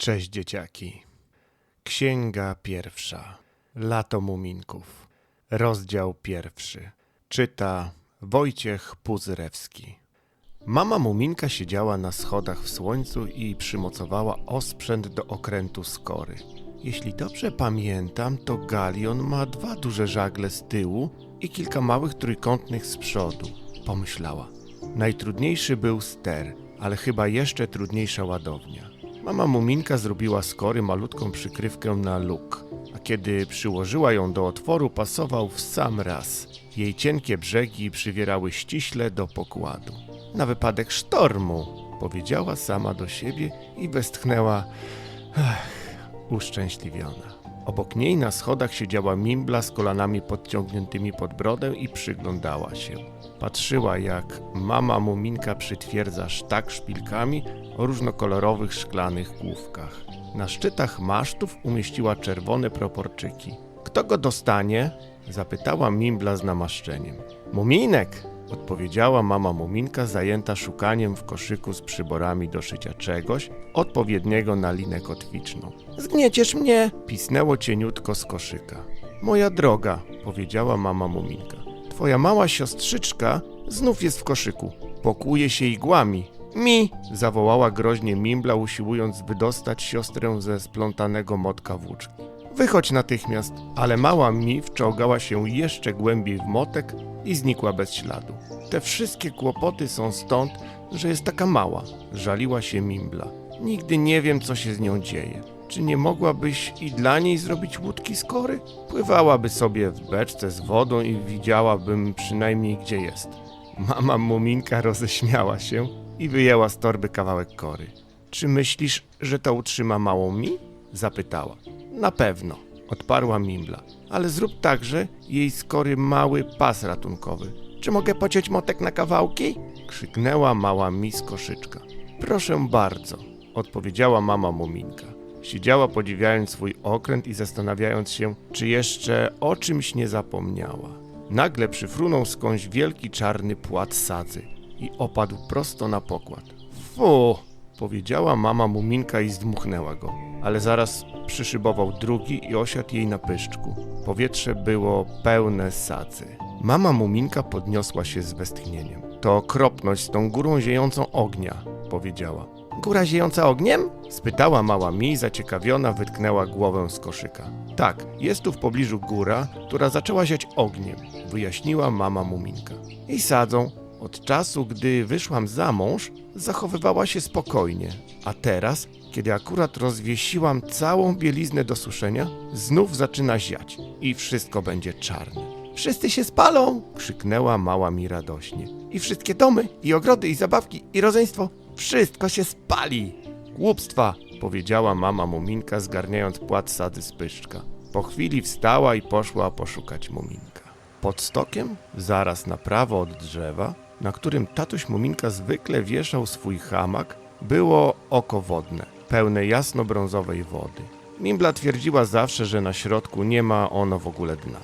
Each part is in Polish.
Cześć dzieciaki. Księga pierwsza. Lato Muminków. Rozdział pierwszy. Czyta Wojciech Puzyrewski. Mama Muminka siedziała na schodach w słońcu i przymocowała osprzęt do okrętu skory. Jeśli dobrze pamiętam, to galion ma dwa duże żagle z tyłu i kilka małych trójkątnych z przodu, pomyślała. Najtrudniejszy był ster, ale chyba jeszcze trudniejsza ładownia. Mama Muminka zrobiła z kory malutką przykrywkę na luk, a kiedy przyłożyła ją do otworu, pasował w sam raz. Jej cienkie brzegi przywierały ściśle do pokładu. Na wypadek sztormu, powiedziała sama do siebie i westchnęła, ach, uszczęśliwiona. Obok niej na schodach siedziała Mimbla z kolanami podciągniętymi pod brodę i przyglądała się. Patrzyła, jak mama Muminka przytwierdza sztak szpilkami o różnokolorowych szklanych główkach. Na szczytach masztów umieściła czerwone proporczyki. Kto go dostanie? Zapytała Mimbla z namaszczeniem. Muminek! Odpowiedziała mama Muminka zajęta szukaniem w koszyku z przyborami do szycia czegoś odpowiedniego na linę kotwiczną. Zgnieciesz mnie! Pisnęło cieniutko z koszyka. Moja droga, powiedziała mama Muminka. Twoja mała siostrzyczka znów jest w koszyku. Pokłuje się igłami. Mi! zawołała groźnie Mimbla, usiłując wydostać siostrę ze splątanego motka włóczki. Wychodź natychmiast, ale mała mi wczołgała się jeszcze głębiej w motek i znikła bez śladu. Te wszystkie kłopoty są stąd, że jest taka mała, żaliła się Mimbla. Nigdy nie wiem, co się z nią dzieje. Czy nie mogłabyś i dla niej zrobić łódki z kory? Pływałaby sobie w beczce z wodą i widziałabym przynajmniej, gdzie jest. Mama Muminka roześmiała się i wyjęła z torby kawałek kory. Czy myślisz, że to utrzyma małą mi? Zapytała. Na pewno, odparła Mimbla. Ale zrób także jej z kory mały pas ratunkowy. Czy mogę pociąć motek na kawałki? Krzyknęła mała mi z koszyczka. Proszę bardzo, odpowiedziała mama Muminka. Siedziała podziwiając swój okręt i zastanawiając się, czy jeszcze o czymś nie zapomniała. Nagle przyfrunął skądś wielki czarny płat sadzy i opadł prosto na pokład. Fu! powiedziała mama Muminka i zdmuchnęła go, ale zaraz przyszybował drugi i osiadł jej na pyszczku. Powietrze było pełne sadzy. Mama Muminka podniosła się z westchnieniem. To okropność z tą górą ziejącą ognia, powiedziała. Góra ziejąca ogniem? spytała mała mi, zaciekawiona wytknęła głowę z koszyka. Tak, jest tu w pobliżu góra, która zaczęła ziać ogniem, wyjaśniła mama Muminka. I sadzą. Od czasu, gdy wyszłam za mąż, zachowywała się spokojnie, a teraz, kiedy akurat rozwiesiłam całą bieliznę do suszenia, znów zaczyna ziać i wszystko będzie czarne. Wszyscy się spalą! krzyknęła mała mi radośnie. I wszystkie domy, i ogrody, i zabawki, i rodzeństwo, wszystko się spali! Głupstwa! powiedziała mama Muminka, zgarniając płat sady z pyszczka. Po chwili wstała i poszła poszukać Muminka. Pod stokiem, zaraz na prawo od drzewa, na którym tatuś Muminka zwykle wieszał swój hamak, było oko wodne, pełne jasno-brązowej wody. Mimbla twierdziła zawsze, że na środku nie ma ono w ogóle dna.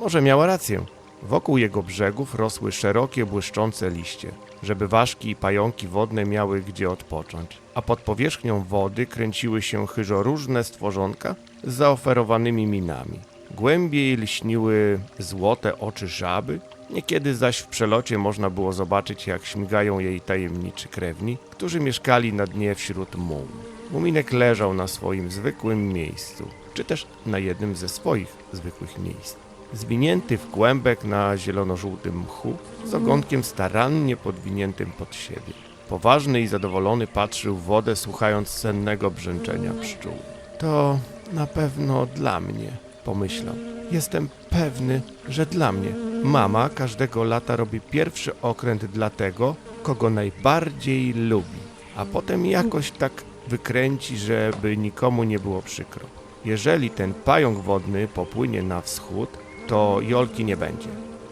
Może miała rację. Wokół jego brzegów rosły szerokie, błyszczące liście, żeby ważki i pająki wodne miały gdzie odpocząć, a pod powierzchnią wody kręciły się chyżoróżne stworzonka z zaoferowanymi minami. Głębiej lśniły złote oczy żaby, niekiedy zaś w przelocie można było zobaczyć, jak śmigają jej tajemniczy krewni, którzy mieszkali na dnie wśród muł. Muminek leżał na swoim zwykłym miejscu, czy też na jednym ze swoich zwykłych miejsc. Zwinięty w kłębek na zielono-żółtym mchu, z ogonkiem starannie podwiniętym pod siebie. Poważny i zadowolony patrzył w wodę, słuchając sennego brzęczenia pszczół. To na pewno dla mnie, pomyślał. Jestem pewny, że dla mnie. Mama każdego lata robi pierwszy okręt dla tego, kogo najbardziej lubi, a potem jakoś tak wykręci, żeby nikomu nie było przykro. Jeżeli ten pająk wodny popłynie na wschód, to Jolki nie będzie.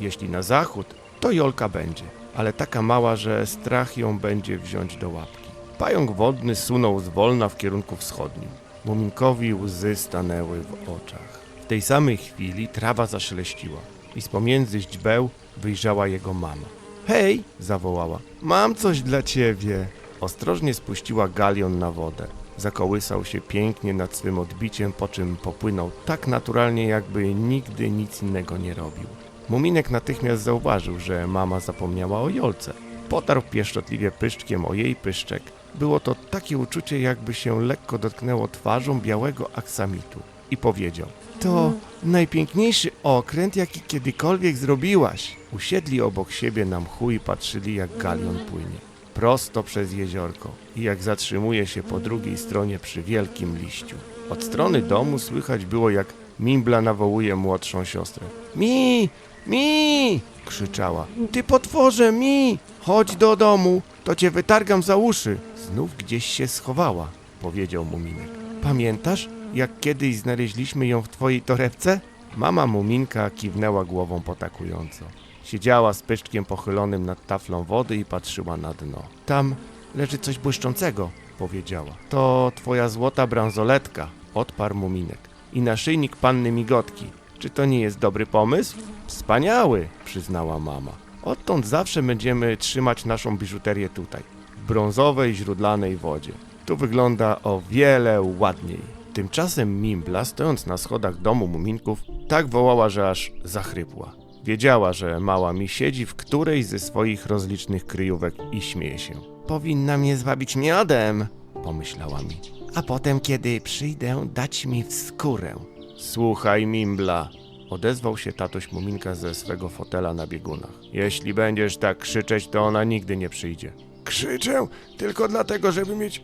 Jeśli na zachód, to Jolka będzie, ale taka mała, że strach ją będzie wziąć do łapki. Pająk wodny sunął zwolna w kierunku wschodnim. Muminkowi łzy stanęły w oczach. W tej samej chwili trawa zaszeleściła i z pomiędzy źdźbeł wyjrzała jego mama. Hej! zawołała. Mam coś dla ciebie. Ostrożnie spuściła galion na wodę. Zakołysał się pięknie nad swym odbiciem, po czym popłynął tak naturalnie, jakby nigdy nic innego nie robił. Muminek natychmiast zauważył, że mama zapomniała o Jolce. Potarł pieszczotliwie pyszczkiem o jej pyszczek. Było to takie uczucie, jakby się lekko dotknęło twarzą białego aksamitu. I powiedział: To najpiękniejszy okręt, jaki kiedykolwiek zrobiłaś. Usiedli obok siebie na mchu i patrzyli, jak galion płynie. Prosto przez jeziorko i jak zatrzymuje się po drugiej stronie przy wielkim liściu. Od strony domu słychać było, jak Mimbla nawołuje młodszą siostrę. Mi! Mi! krzyczała. Ty potworze, mi! Chodź do domu, to cię wytargam za uszy. Znów gdzieś się schowała, powiedział Muminek. Pamiętasz, jak kiedyś znaleźliśmy ją w twojej torebce? Mama Muminka kiwnęła głową potakująco. Siedziała z pyszczkiem pochylonym nad taflą wody i patrzyła na dno. Tam leży coś błyszczącego, powiedziała. To twoja złota bransoletka, odparł Muminek. I naszyjnik panny Migotki. Czy to nie jest dobry pomysł? Wspaniały, przyznała mama. Odtąd zawsze będziemy trzymać naszą biżuterię tutaj, w brązowej, źródlanej wodzie. Tu wygląda o wiele ładniej. Tymczasem Mimbla, stojąc na schodach domu muminków, tak wołała, że aż zachrypła. Wiedziała, że mała mi siedzi w którejś ze swoich rozlicznych kryjówek i śmieje się. Powinna mnie zwabić miodem, pomyślała mi. A potem, kiedy przyjdę, dać mi w skórę. Słuchaj, Mimbla, odezwał się tatuś Muminka ze swego fotela na biegunach. Jeśli będziesz tak krzyczeć, to ona nigdy nie przyjdzie. Krzyczę tylko dlatego, żeby mieć...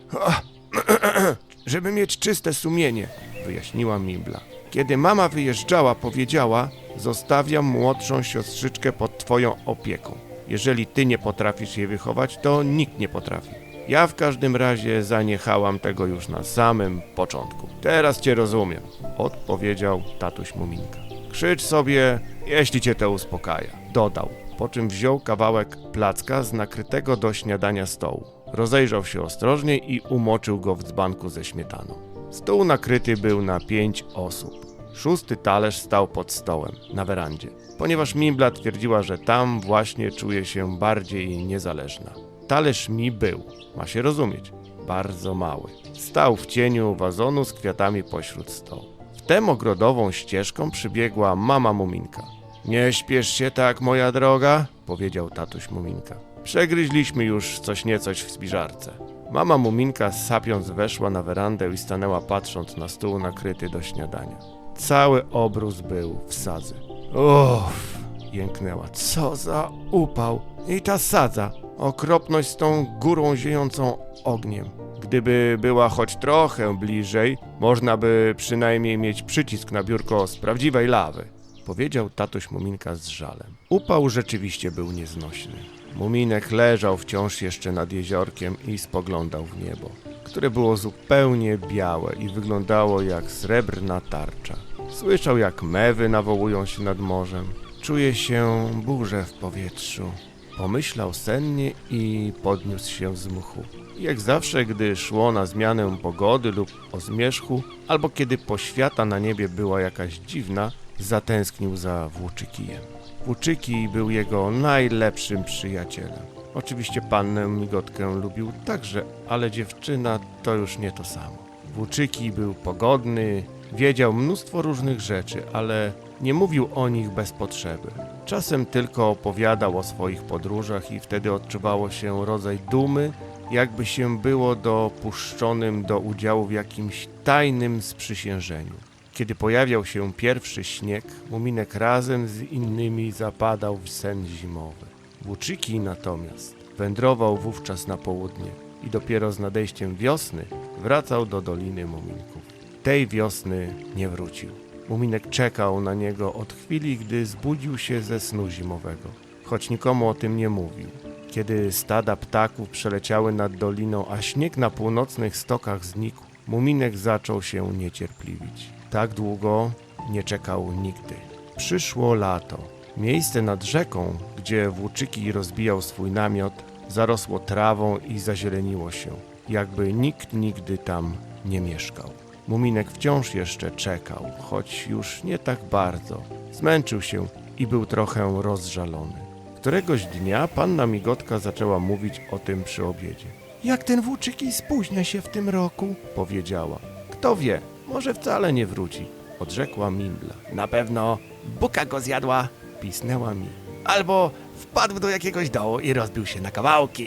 żeby mieć czyste sumienie, wyjaśniła Mimbla. Kiedy mama wyjeżdżała, powiedziała: Zostawiam młodszą siostrzyczkę pod twoją opieką. Jeżeli ty nie potrafisz jej wychować, to nikt nie potrafi. Ja w każdym razie zaniechałam tego już na samym początku. Teraz cię rozumiem, odpowiedział tatuś Muminka. Krzycz sobie, jeśli cię to uspokaja, dodał, po czym wziął kawałek placka z nakrytego do śniadania stołu. Rozejrzał się ostrożnie i umoczył go w dzbanku ze śmietaną. Stół nakryty był na pięć osób. Szósty talerz stał pod stołem, na werandzie, ponieważ Mimbla twierdziła, że tam właśnie czuje się bardziej niezależna. Talerz mi był, ma się rozumieć, bardzo mały. Stał w cieniu wazonu z kwiatami pośród stołu. Wtem ogrodową ścieżką przybiegła mama Muminka. Nie śpiesz się tak, moja droga, powiedział tatuś Muminka. Przegryźliśmy już coś niecoś w spiżarce. Mama Muminka sapiąc weszła na werandę i stanęła patrząc na stół nakryty do śniadania. Cały obrus był w sadzy. Uff, jęknęła. Co za upał. I ta sadza. Okropność z tą górą ziejącą ogniem. Gdyby była choć trochę bliżej, można by przynajmniej mieć przycisk na biurko z prawdziwej lawy. Powiedział tatuś Muminka z żalem. Upał rzeczywiście był nieznośny. Muminek leżał wciąż jeszcze nad jeziorkiem i spoglądał w niebo, które było zupełnie białe i wyglądało jak srebrna tarcza. Słyszał, jak mewy nawołują się nad morzem. Czuje się burzę w powietrzu. Pomyślał sennie i podniósł się z mchu. Jak zawsze, gdy szło na zmianę pogody lub o zmierzchu, albo kiedy poświata na niebie była jakaś dziwna, zatęsknił za Włóczykijem. Włóczyki był jego najlepszym przyjacielem. Oczywiście pannę Migotkę lubił także, ale dziewczyna to już nie to samo. Włóczyki był pogodny, wiedział mnóstwo różnych rzeczy, ale nie mówił o nich bez potrzeby. Czasem tylko opowiadał o swoich podróżach i wtedy odczuwało się rodzaj dumy, jakby się było dopuszczonym do udziału w jakimś tajnym sprzysiężeniu. Kiedy pojawiał się pierwszy śnieg, Muminek razem z innymi zapadał w sen zimowy. Włóczyki natomiast wędrował wówczas na południe i dopiero z nadejściem wiosny wracał do Doliny Muminków. Tej wiosny nie wrócił. Muminek czekał na niego od chwili, gdy zbudził się ze snu zimowego, choć nikomu o tym nie mówił. Kiedy stada ptaków przeleciały nad doliną, a śnieg na północnych stokach znikł, Muminek zaczął się niecierpliwić. Tak długo nie czekał nigdy. Przyszło lato. Miejsce nad rzeką, gdzie Włóczyki rozbijał swój namiot, zarosło trawą i zazieleniło się, jakby nikt nigdy tam nie mieszkał. Muminek wciąż jeszcze czekał, choć już nie tak bardzo. Zmęczył się i był trochę rozżalony. Któregoś dnia panna Migotka zaczęła mówić o tym przy obiedzie. Jak ten włóczyki spóźnia się w tym roku, powiedziała. Kto wie, może wcale nie wróci, odrzekła Mimbla. Na pewno buka go zjadła, pisnęła mi. Albo wpadł do jakiegoś dołu i rozbił się na kawałki.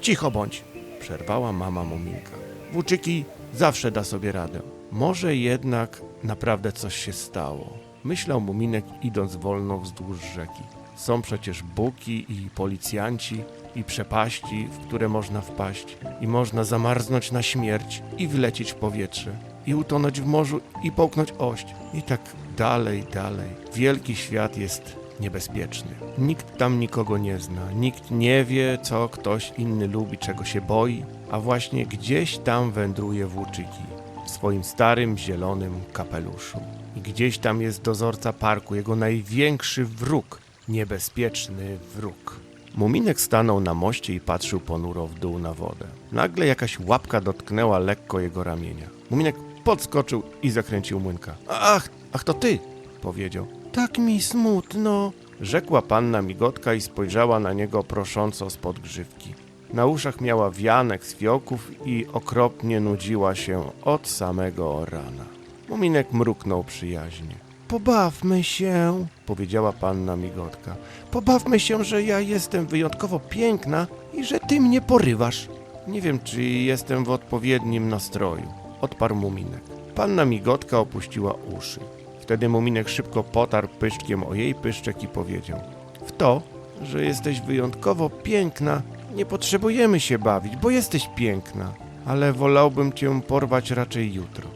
Cicho bądź, przerwała mama Muminka. Włóczyki zawsze da sobie radę. Może jednak naprawdę coś się stało. Myślał Muminek idąc wolno wzdłuż rzeki. Są przecież buki i policjanci i przepaści, w które można wpaść i można zamarznąć na śmierć i wylecieć w powietrze i utonąć w morzu i połknąć ość i tak dalej, dalej. Wielki świat jest niebezpieczny. Nikt tam nikogo nie zna, nikt nie wie, co ktoś inny lubi, czego się boi, a właśnie gdzieś tam wędruje włóczyki w swoim starym, zielonym kapeluszu. I gdzieś tam jest dozorca parku, jego największy wróg, niebezpieczny wróg. Muminek stanął na moście i patrzył ponuro w dół na wodę. Nagle jakaś łapka dotknęła lekko jego ramienia. Muminek podskoczył i zakręcił młynka. Ach, ach to ty, powiedział. Tak mi smutno, rzekła panna migotka i spojrzała na niego prosząco spod grzywki. Na uszach miała wianek z fiołków i okropnie nudziła się od samego rana. Muminek mruknął przyjaźnie. Pobawmy się, powiedziała panna migotka. Pobawmy się, że ja jestem wyjątkowo piękna i że ty mnie porywasz. Nie wiem, czy jestem w odpowiednim nastroju, odparł Muminek. Panna migotka opuściła uszy. Wtedy Muminek szybko potarł pyszczkiem o jej pyszczek i powiedział: W to, że jesteś wyjątkowo piękna, nie potrzebujemy się bawić, bo jesteś piękna, ale wolałbym cię porwać raczej jutro.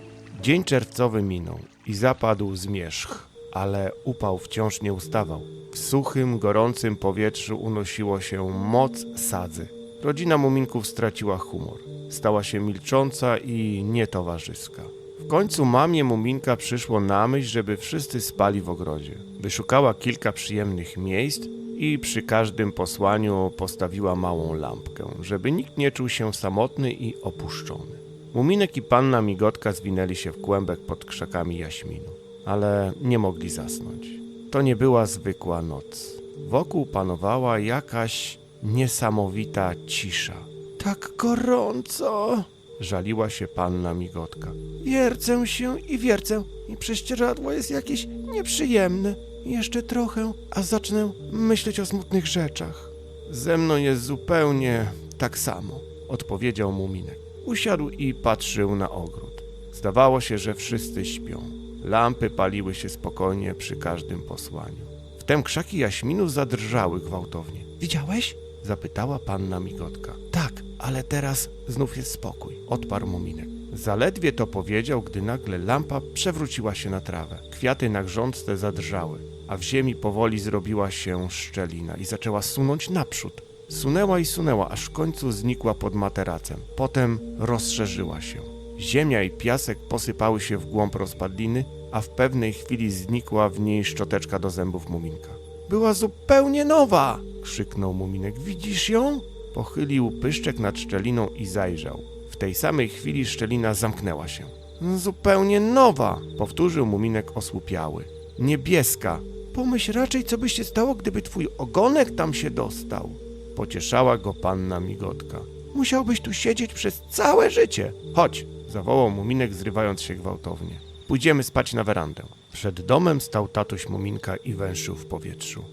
Dzień czerwcowy minął i zapadł zmierzch, ale upał wciąż nie ustawał. W suchym, gorącym powietrzu unosiło się moc sadzy. Rodzina Muminków straciła humor. Stała się milcząca i nietowarzyska. W końcu mamie Muminka przyszło na myśl, żeby wszyscy spali w ogrodzie. Wyszukała kilka przyjemnych miejsc i przy każdym posłaniu postawiła małą lampkę, żeby nikt nie czuł się samotny i opuszczony. Muminek i panna Migotka zwinęli się w kłębek pod krzakami jaśminu, ale nie mogli zasnąć. To nie była zwykła noc. Wokół panowała jakaś niesamowita cisza. Tak gorąco, żaliła się panna Migotka. Wiercę się i wiercę i prześcieradło jest jakieś nieprzyjemne. Jeszcze trochę, a zacznę myśleć o smutnych rzeczach. Ze mną jest zupełnie tak samo, odpowiedział Muminek. Usiadł i patrzył na ogród. Zdawało się, że wszyscy śpią. Lampy paliły się spokojnie przy każdym posłaniu. Wtem krzaki jaśminu zadrżały gwałtownie. Widziałeś? zapytała panna Migotka. Tak, ale teraz znów jest spokój, odparł Muminek. Zaledwie to powiedział, gdy nagle lampa przewróciła się na trawę. Kwiaty na grządce zadrżały, a w ziemi powoli zrobiła się szczelina i zaczęła sunąć naprzód. Sunęła i sunęła, aż w końcu znikła pod materacem. Potem rozszerzyła się. Ziemia i piasek posypały się w głąb rozpadliny, a w pewnej chwili znikła w niej szczoteczka do zębów Muminka. Była zupełnie nowa! krzyknął Muminek. Widzisz ją? Pochylił pyszczek nad szczeliną i zajrzał. W tej samej chwili szczelina zamknęła się. Zupełnie nowa! powtórzył Muminek osłupiały. Niebieska! Pomyśl raczej, co by się stało, gdyby twój ogonek tam się dostał. Pocieszała go panna Migotka. Musiałbyś tu siedzieć przez całe życie. Chodź, zawołał Muminek, zrywając się gwałtownie. Pójdziemy spać na werandę. Przed domem stał tatuś Muminka i węszył w powietrzu.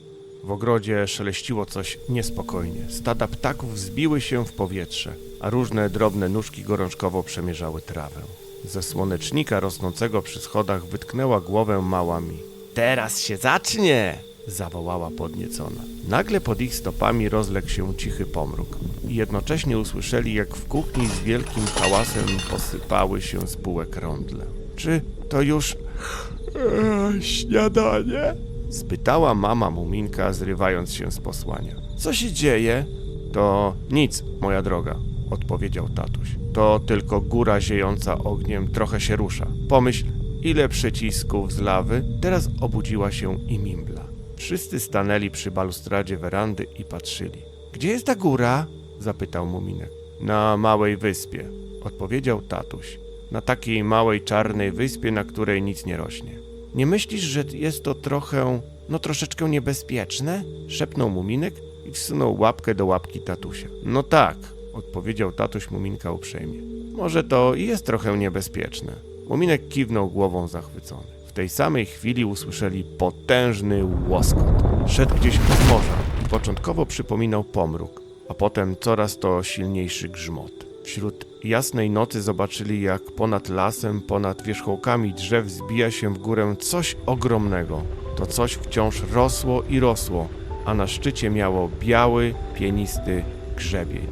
W ogrodzie szeleściło coś niespokojnie. Stada ptaków zbiły się w powietrze, a różne drobne nóżki gorączkowo przemierzały trawę. Ze słonecznika rosnącego przy schodach wytknęła głowę małami. Teraz się zacznie! Zawołała podniecona. Nagle pod ich stopami rozległ się cichy pomruk i jednocześnie usłyszeli, jak w kuchni z wielkim hałasem posypały się z bułek rądle. Czy to już eee, śniadanie? spytała mama Muminka, zrywając się z posłania. Co się dzieje? To nic, moja droga, odpowiedział tatuś. To tylko góra ziejąca ogniem trochę się rusza. Pomyśl, ile przycisków z lawy. Teraz obudziła się i Mimbla. Wszyscy stanęli przy balustradzie werandy i patrzyli. Gdzie jest ta góra? zapytał Muminek. Na małej wyspie, odpowiedział tatuś. Na takiej małej czarnej wyspie, na której nic nie rośnie. Nie myślisz, że jest to trochę, no troszeczkę niebezpieczne? szepnął Muminek i wsunął łapkę do łapki tatusia. No tak, odpowiedział tatuś Muminka uprzejmie. Może to i jest trochę niebezpieczne. Muminek kiwnął głową zachwycony. Tej samej chwili usłyszeli potężny łoskot. Szedł gdzieś pod morza początkowo przypominał pomruk, a potem coraz to silniejszy grzmot. Wśród jasnej nocy zobaczyli, jak ponad lasem, ponad wierzchołkami drzew zbija się w górę coś ogromnego. To coś wciąż rosło i rosło, a na szczycie miało biały, pienisty grzebień.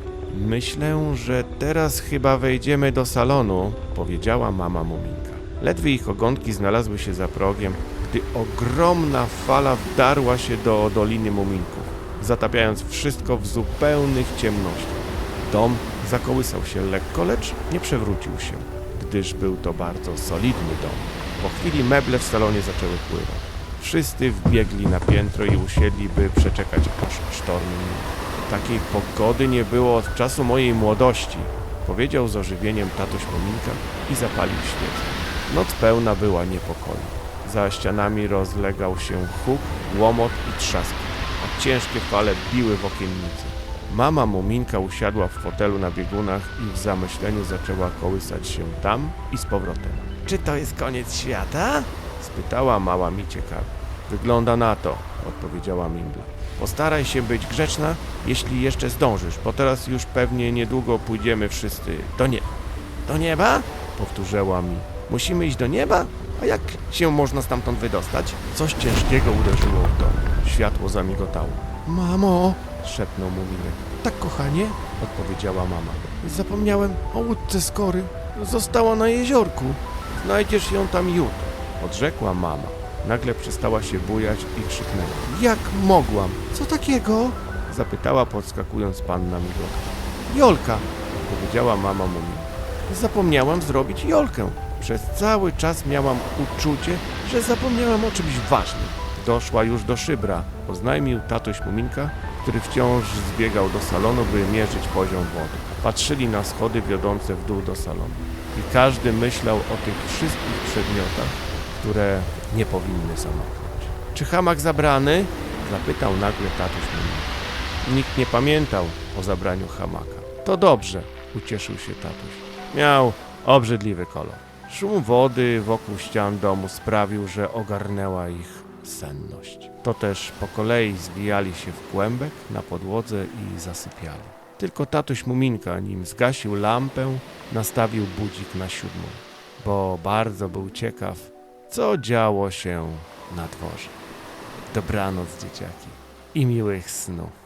Myślę, że teraz chyba wejdziemy do salonu, powiedziała mama Muminka. Ledwie ich ogonki znalazły się za progiem, gdy ogromna fala wdarła się do Doliny Muminków, zatapiając wszystko w zupełnych ciemnościach. Dom zakołysał się lekko, lecz nie przewrócił się, gdyż był to bardzo solidny dom. Po chwili meble w salonie zaczęły pływać. Wszyscy wbiegli na piętro i usiedli, by przeczekać aż sztorm. Takiej pogody nie było od czasu mojej młodości, powiedział z ożywieniem tatuś Muminka i zapalił świecę. Noc pełna była niepokoju. Za ścianami rozlegał się huk, łomot i trzask, a ciężkie fale biły w okiennice. Mama Muminka usiadła w fotelu na biegunach i w zamyśleniu zaczęła kołysać się tam i z powrotem. Czy to jest koniec świata? spytała mała mi ciekawie. Wygląda na to, odpowiedziała Mimbla. Postaraj się być grzeczna, jeśli jeszcze zdążysz, bo teraz już pewnie niedługo pójdziemy wszyscy do nieba. Do nieba? Powtórzyła mi. Musimy iść do nieba? A jak się można stamtąd wydostać? Coś ciężkiego uderzyło w dom. Światło zamigotało. Mamo! szepnął Muminek. Tak, kochanie? odpowiedziała mama. Zapomniałem o łódce skory. Została na jeziorku. Znajdziesz ją tam jutro. Odrzekła mama. Nagle przestała się bujać i krzyknęła. Jak mogłam? Co takiego? Zapytała podskakując panna Migotka. Jolka, powiedziała mama Muminka. Zapomniałam zrobić Jolkę. Przez cały czas miałam uczucie, że zapomniałam o czymś ważnym. Doszła już do szybra, oznajmił tatuś Muminka, który wciąż zbiegał do salonu, by mierzyć poziom wody. Patrzyli na schody wiodące w dół do salonu. I każdy myślał o tych wszystkich przedmiotach, które nie powinny zamoknąć. Czy hamak zabrany? Zapytał nagle tatuś Muminka. Nikt nie pamiętał o zabraniu hamaka. To dobrze, ucieszył się tatuś. Miał obrzydliwy kolor. Szum wody wokół ścian domu sprawił, że ogarnęła ich senność. To też po kolei zwijali się w kłębek na podłodze i zasypiali. Tylko tatuś Muminka, nim zgasił lampę, nastawił budzik na siódmą, bo bardzo był ciekaw, co działo się na dworze. Dobranoc, dzieciaki, i miłych snów.